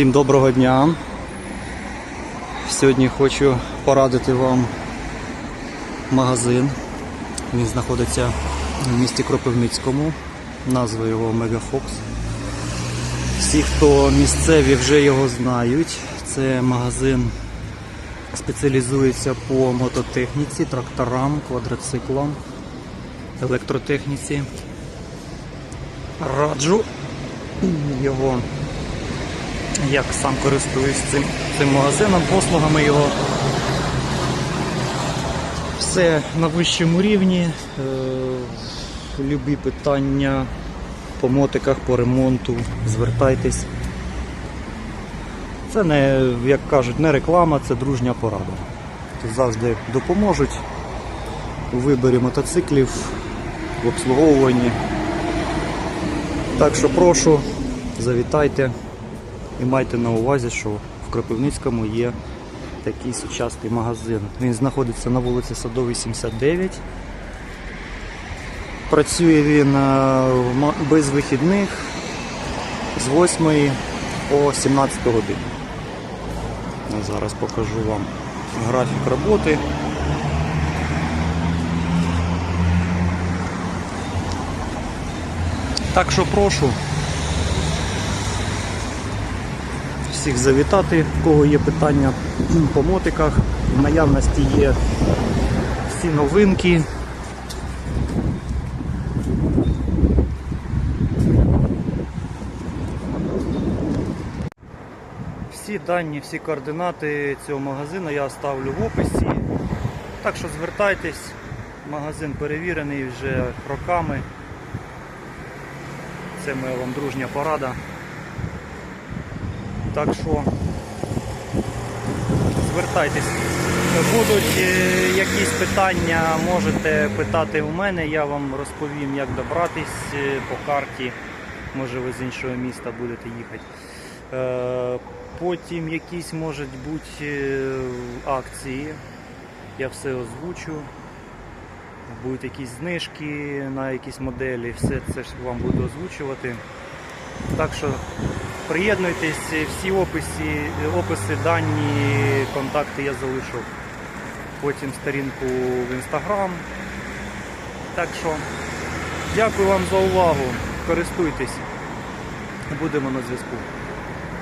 Всім доброго дня. Сьогодні хочу порадити вам магазин. Він знаходиться в місті Кропивницькому. Назва його Мегафокс. Всі, хто місцеві, вже його знають. Це магазин спеціалізується по мототехніці, тракторам, квадроциклам, електротехніці. Раджу його як сам користуюсь цим, цим магазином, послугами його. Все на вищому рівні. Е, любі питання по мотиках, по ремонту, звертайтесь. Це не, як кажуть, не реклама, це дружня порада. Завжди допоможуть у виборі мотоциклів, в обслуговуванні. Так що прошу, завітайте і майте на увазі, що в Кропивницькому є такий сучасний магазин. Він знаходиться на вулиці Садовій 79. Працює він е, без вихідних з 8 по 17 годину. Зараз покажу вам графік роботи. Так що прошу всіх завітати, в кого є питання по мотиках. В наявності є всі новинки. Всі дані, всі координати цього магазину я оставлю в описі. Так що звертайтесь, магазин перевірений вже роками. Це моя вам дружня порада. Так що звертайтесь. Будуть е, якісь питання, можете питати у мене, я вам розповім, як добратись е, по карті. Може ви з іншого міста будете їхати. Е, Потім якісь можуть бути акції. Я все озвучу. Будуть якісь знижки на якісь моделі, все це ж вам буду озвучувати. Так що приєднуйтесь, всі описи, описи, дані, контакти я залишу. Потім сторінку в інстаграм. Так що дякую вам за увагу. Користуйтесь. Будемо на зв'язку.